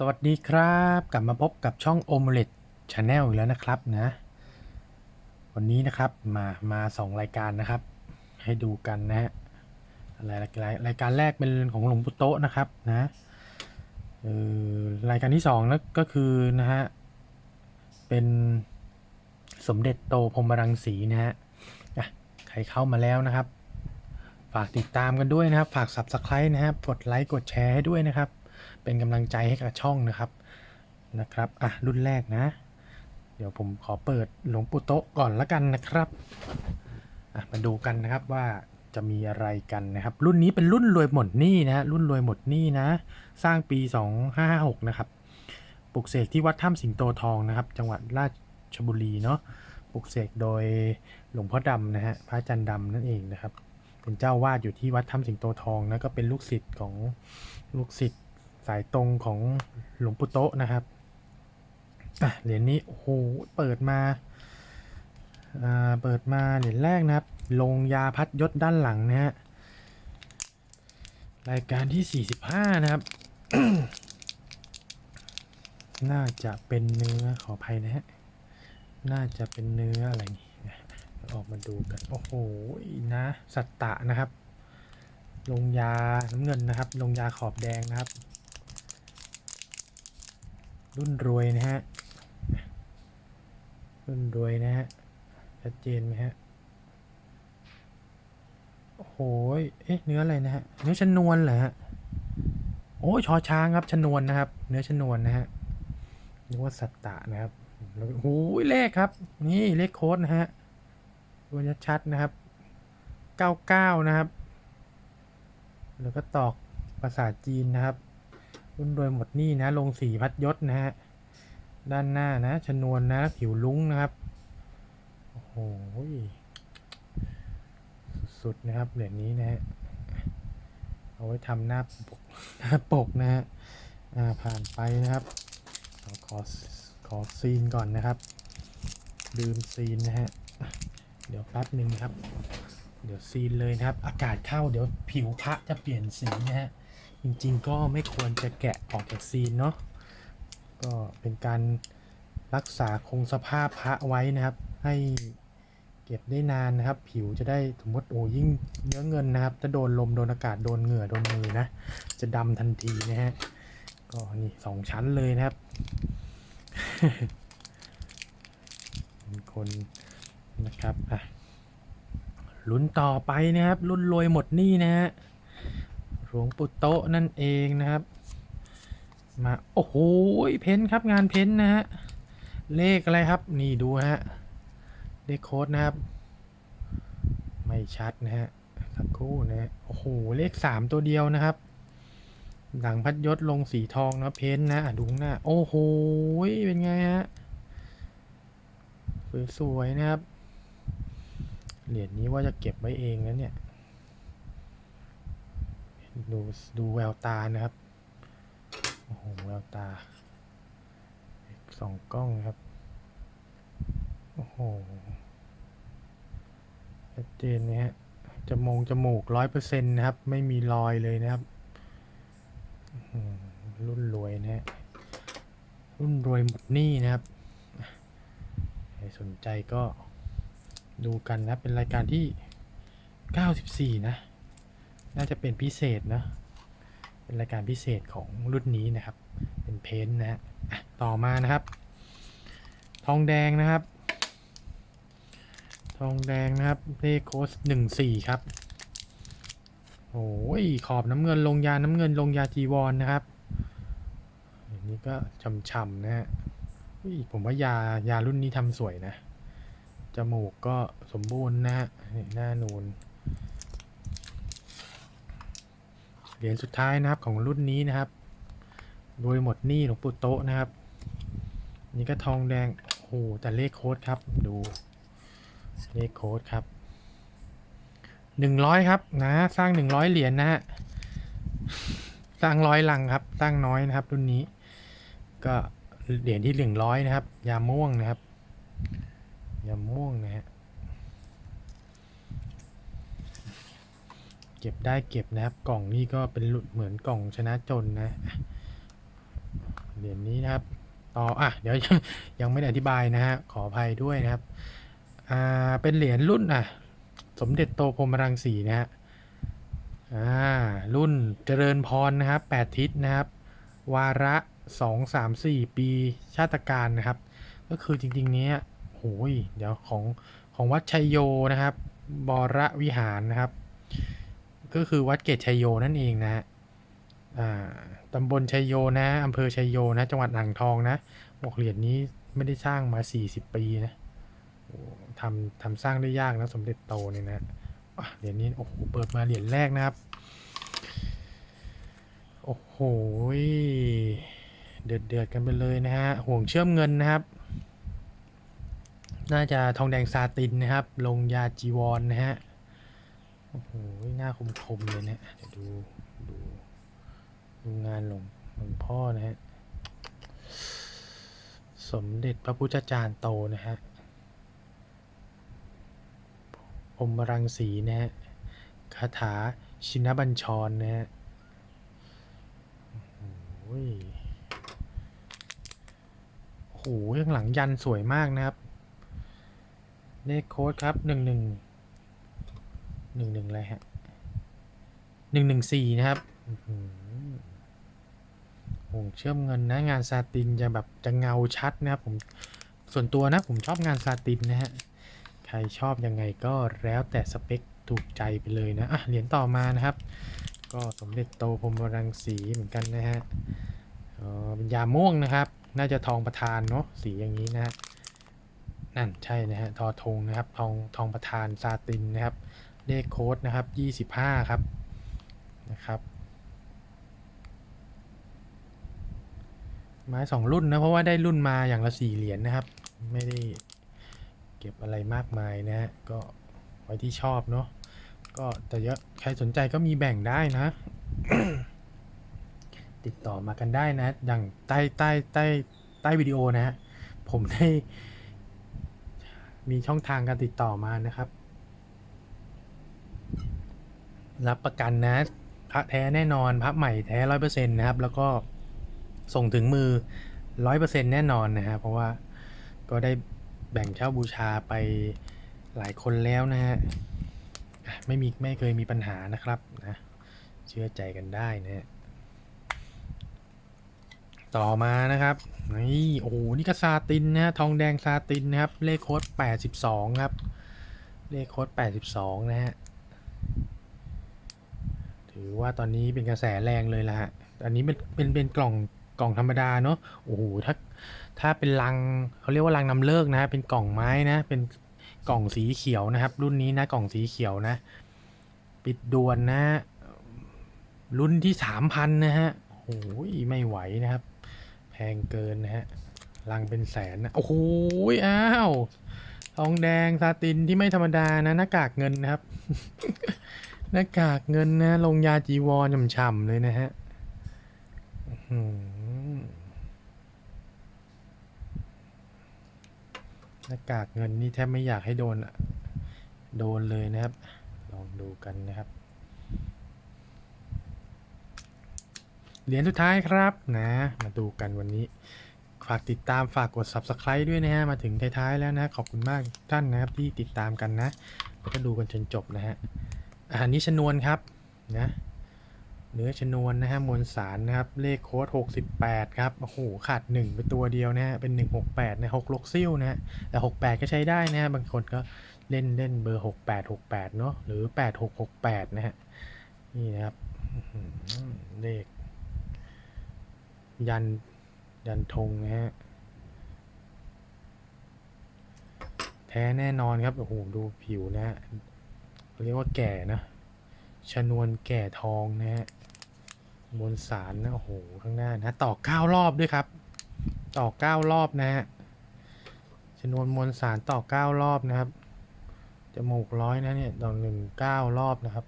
สวัสดีครับ กลับมาพบกับช่อง o m e l e t Channel อีกแล้วนะครับนะ วันนี้นะครับมามาสองรายการนะครับ ให้ดูกันนะฮะอะไรรายการแรกเป็นของหลวงปู่โตะนะครับนะเออรายการที่สองนะก็คือนะฮะเป็นสมเด็จโตพรมรังสีนะฮะอะใครเข้ามาแล้วนะครับ ฝากติดตามกันด้วยนะครับ ฝาก Subscribe นะครับกดไลค์กดแชร์ให้ด้วยนะครับ เป็นกำลังใจให้กับช่องนะครับนะครับอะรุ่นแรกนะ เดี๋ยวผมขอเปิดหลวงปู่โต๊ะก่อนละกันนะครับอะมาดูกันนะครับว่าจะมีอะไรกันนะครับ รุ่นนี้เป็นรุ่นรวยหมดหนี้นะฮะรุ่นรวยหมดหนี้นะ สร้างปี 2556 นะครับปลุกเสกที่วัดถ้ำสิงโตทองนะครับ จังหวัดราชบุรีเนาะปลุกเสกโดยหลวงพ่อดำนะฮะพระอาจารย์ดำนั่นเองนะครับ เป็นเจ้าวาดอยู่ที่วัดถ้ำสิงโตทองนะก็เป็นลูกศิษย์ของลูกศิษย์ สายตรงของหลวงปู่โตะนะครับเหรียญนี้โอ้โหเปิดมาอ่าเปิดมาเหรียญแรกนะครับ ลงยาพัดยศด้านหลังนะฮะรายการที่ 45 นะครับ น่าจะเป็นเนื้อขออภัยนะฮะ น่าจะเป็นเนื้ออะไรนี่ออกมาดูกัน โอ้โห นะ สัตตะนะครับ ลงยาน้ำเงินนะครับ ลงยาขอบแดงนะครับ รุ่นรวยนะฮะ รุ่นรวยนะฮะ ชัดเจนไหมฮะ โอ้โห เอ๊ะ เนื้ออะไรนะฮะ เนื้อชนวนเหรอฮะ โอ้ยชอช้างครับชนวนนะครับ เนื้อชนวนนะฮะนึกว่าสัตตะนะครับแล้วโอ้โหเลขครับ นี่เลขโค้ดนะฮะดูชัดๆนะครับ 99 นะครับ แล้วก็ตอกภาษาจีนนะครับ รุ่นโดยหมดหนี่นะ ลงสีพัดยศนะฮะ ด้านหน้านะ ชนวนนะ ผิวลุ้งนะครับ โอ้โห สุดๆนะครับ เหรียญนี้นะฮะ เอาไว้ทำหน้าปกหน้าปกนะฮะอ่าผ่านไปนะครับ ขอขอซีนก่อนนะครับ ดื่มซีนนะฮะ เดี๋ยวแป๊บหนึ่งครับ เดี๋ยวซีนเลยนะครับ อากาศเข้าเดี๋ยวผิวพระจะเปลี่ยนสีนะฮะ จริงๆก็ไม่ควรจะแกะออกจากซีนเนาะก็เป็นการรักษาคงสภาพพระไว้นะครับ ให้เก็บได้นานนะครับ ผิวจะได้สมมติโอ้ยิ่งเนื้อเงินนะครับจะโดนลมโดนอากาศโดนเหงื่อโดนมือนะ จะดำทันทีนะฮะก็นี่สองชั้นเลยนะครับคนนะครับอะลุ้นต่อไปนะครับ รุ่นรวยหมดนี้นะฮะ หลวงปู่โตะนั่นเองนะครับ มาโอ้โหเพ้นครับงานเพ้นนะฮะเลขอะไรครับนี่ดูฮะเลขโค้ดนะครับ ไม่ชัดนะฮะสักครู่นะฮะโอ้โหเลขสามตัวเดียวนะครับ หลังพัดยศลงสีทองนะเพ้นนะดูหน้าโอ้โหเป็นไงฮะสวยๆนะครับเหรียญนี้ว่าจะเก็บไว้เองนะเนี่ย ดูดูแววตานะครับ โอ้โห แววตาสองกล้องครับ โอ้โหชัดเจนนะฮะจมงจมูกร้อยเปอร์เซ็นต์นะครับ ไม่มีรอยเลยนะครับ รุ่นรวยนะฮะ รุ่นรวยหมดหนี้นะครับ ใครสนใจก็ดูกันนะ เป็นรายการที่ 94 นะ น่าจะเป็นพิเศษนะ เป็นรายการพิเศษของรุ่นนี้นะครับ เป็นเพนท์นะฮะต่อมานะครับ ทองแดงนะครับ ทองแดงนะครับเลขโค้ด14ครับโอ้ยขอบน้ำเงินลงยาน้ำเงินลงยาจีวรนนะครับอันนี้ก็ช่ำๆนะฮะผมว่ายายารุ่นนี้ทำสวยนะจมูกก็สมบูรณ์นะฮะนี่หน้านูน เหรียญสุดท้ายนะครับของรุ่นนี้นะครับรวยหมดหนี้หลวงปู่โตะนะครับ นี่ก็ทองแดงโอ้โหแต่เลขโค้ดครับดูเลขโค้ดครับหนึ่งร้อยครับนะสร้างหนึ่งร้อยเหรียญนะฮะสร้างร้อยลังครับสร้างน้อยนะครับรุ่นนี้ ก็เหรียญที่หนึ่งร้อยนะครับ ยาม่วงนะครับ ยาม่วงนะฮะ เก็บได้เก็บนะครับ กล่องนี่ก็เป็นหลุดเหมือนกล่องชนะจนนะเหรียญนี้นะครับต่ออะเดี๋ยวยังไม่ได้อธิบายนะฮะขออภัยด้วยนะครับอ่าเป็นเหรียญรุ่นอะสมเด็จโตพรมรังสีนะฮะอ่ารุ่นเจริญพรนะครับแปดทิศนะครับ วาระสองสามสี่ปีชาติการนะครับ ก็คือจริงๆเนี้ยโหยเดี๋ยวของของวัดชัยโยนะครับบรวิหารนะครับ ก็คือวัดเกตชัยโยนั่นเองนะฮะตำบลชัยโยนะอำเภอชัยโยนะ จังหวัดอ่างทองนะบอกเหรียญนี้ไม่ได้สร้างมา 40 ปีนะทำทำสร้างได้ยากนะสมเด็จโตเนี่ยนะเหรียญนี้โอ้โหเปิดมาเหรียญแรกนะครับ โอ้โหเดือดเดือดกันไปเลยนะฮะห่วงเชื่อมเงินนะครับ น่าจะทองแดงซาตินนะครับ ลงยาจีวรนนะฮะ อ้โห หน้าคมๆเลยเนะเดี๋ยวดู ดู ดูงานหลวงหลวงพ่อนะฮะ สมเด็จพระพุทธจารย์โตนะฮะพมรังสีนะฮะ คาถาชินบัญชรนะฮะโอ้ยโอ้โหข้างหลังยันสวยมากนะครับ เลขโค้ดครับหนึ่งหนึ่ง หนึ่งหนึ่งอะไรฮะหนึ่งหนึ่งสี่นะครับหือโอ้เชื่อมเงินนะงานซาตินจะแบบจะเงาชัดนะครับผมส่วนตัวนะผมชอบงานซาตินนะฮะใครชอบยังไงก็แล้วแต่สเปคถูกใจไปเลยนะอะเหรียญต่อมานะครับ ก็สมเด็จโตพรมรังสีเหมือนกันนะฮะเออเป็นยาม่วงนะครับ น่าจะทองประธานเนาะสีอย่างนี้นะฮะนั่นใช่นะฮะทอทงนะครับทองทองประธานซาตินนะครับ เลขโค้ดนะครับ 25 ครับนะครับไม้สองรุ่นนะเพราะว่าได้รุ่นมาอย่างละสี่เหรียญนะครับ ไม่ได้เก็บอะไรมากมายนะฮะก็ไว้ที่ชอบเนาะก็แต่เยอะใครสนใจก็มีแบ่งได้นะ ติดต่อมากันได้นะ อย่างใต้ใต้ใต้ใต้วิดีโอนะฮะผมได้มีช่องทางการติดต่อมานะครับ รับประกันนะ พระแท้แน่นอนพระใหม่แท้ร้อยเปอร์เซ็นต์นะครับ แล้วก็ส่งถึงมือร้อยเปอร์เซ็นต์แน่นอนนะฮะเพราะว่าก็ได้แบ่งเช่าบูชาไปหลายคนแล้วนะฮะไม่มีไม่เคยมีปัญหานะครับนะเชื่อใจกันได้นะฮะต่อมานะครับนี่โอ้โหนี่ก็ซาตินนะฮะทองแดงซาตินนะครับ เลขโค้ด82 ครับ เลขโค้ด82 นะฮะ ถือว่าตอนนี้เป็นกระแสแรงเลยละฮะ อันนี้เป็นเป็นเป็นกล่องกล่องธรรมดาเนาะ โอ้โห ถ้าถ้าเป็นลังเขาเรียกว่าลังนำเลิกนะเป็นกล่องไม้นะ เป็นกล่องสีเขียวนะครับ รุ่นนี้นะกล่องสีเขียวนะ ปิดด่วนนะ รุ่นที่สามพันนะฮะ โอ้ยไม่ไหวนะครับ แพงเกินนะฮะ ลังเป็นแสนนะ โอ้โห อ้าว ทองแดงซาตินที่ไม่ธรรมดานะหน้ากากเงินนะครับ หน้ากากเงินนะลงยาจีวรฉ่ำๆเลยนะฮะหน้ากากเงินนี่แทบไม่อยากให้โดนอะโดนเลยนะครับ ลองดูกันนะครับ เหรียญสุดท้ายครับนะ มาดูกันวันนี้ ฝากติดตามฝากกด subscribe ด้วยนะฮะ มาถึงท้ายๆแล้วนะ ขอบคุณมากทุกท่านนะครับที่ติดตามกันนะ แล้วก็ดูกันจนจบนะฮะ อาหารนี้ชนวนครับนะเนื้อชนวนนะฮะมวลสารนะครับเลขโค้ด68 ครับ โอ้โห ขาด 1 ไปตัวเดียวนะฮะ เป็น 168 นะ6ลกซิ่วนะฮะ แต่ 68 ก็ใช้ได้นะฮะ บางคนก็เล่นเล่นเบอร์ 6868 เนาะหรือ 8668 นะฮะ นี่นะครับ เลข ยัน ยันธงนะฮะ แท้แน่นอนครับ โอ้โห ดูผิวนะฮะ เรียกว่าแก่นะ ชนวนแก่ทองนะฮะมวลสารนะโอ้โห ข้างหน้านะ ต่อเก้ารอบด้วยครับ ต่อเก้ารอบนะฮะ ชนวนมวลสารต่อเก้ารอบนะครับจมูกร้อยนะเนี่ยต่อหนึ่งเก้ารอบนะครับ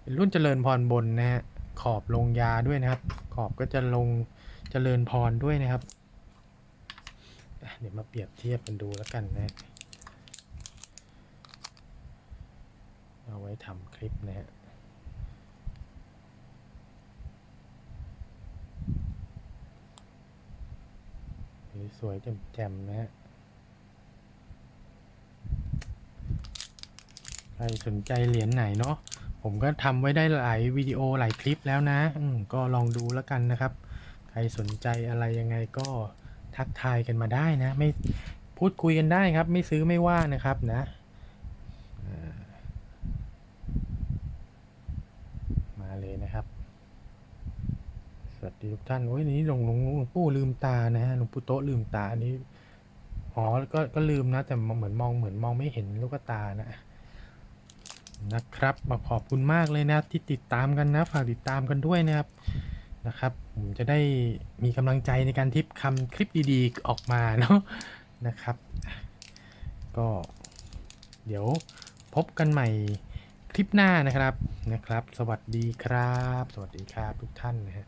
เป็นรุ่นเจริญพรบนนะฮะ ขอบลงยาด้วยนะครับ ขอบก็จะลงเจริญพรด้วยนะครับ เดี๋ยวมาเปรียบเทียบกันดูแล้วกันนะ เอาไว้ทำคลิปนะฮะสวยๆแจ่มๆนะฮะ ใครสนใจเหรียญไหนเนาะ ผมก็ทำไว้ได้หลายวิดีโอหลายคลิปแล้วนะ ก็ลองดูแล้วกันนะครับ ใครสนใจอะไรยังไงก็ทักทายกันมาได้นะ ไม่พูดคุยกันได้ครับ ไม่ซื้อไม่ว่านะครับนะอ่ามาเลยนะครับ ส วัสดีทุกท่านโอ้ยนี่หลวงหลวงหลวงปู่ลืมตานะฮะหลวงปู่โต๊ะลืมตาอันนี้อ๋อก็ก็ลืมนะ แต่เหมือนมองเหมือนมองไม่เห็นลูกตานะนะครับมาขอบคุณมากเลยนะที่ติดตามกันนะ ฝากติดตามกันด้วยนะครับนะครับ ผมจะได้มีกำลังใจในการทิปคำคลิปดีๆออกมาเนาะนะครับ ก็เดี๋ยวพบกันใหม่คลิปหน้านะครับนะครับ สวัสดีครับ สวัสดีครับทุกท่านนะฮะ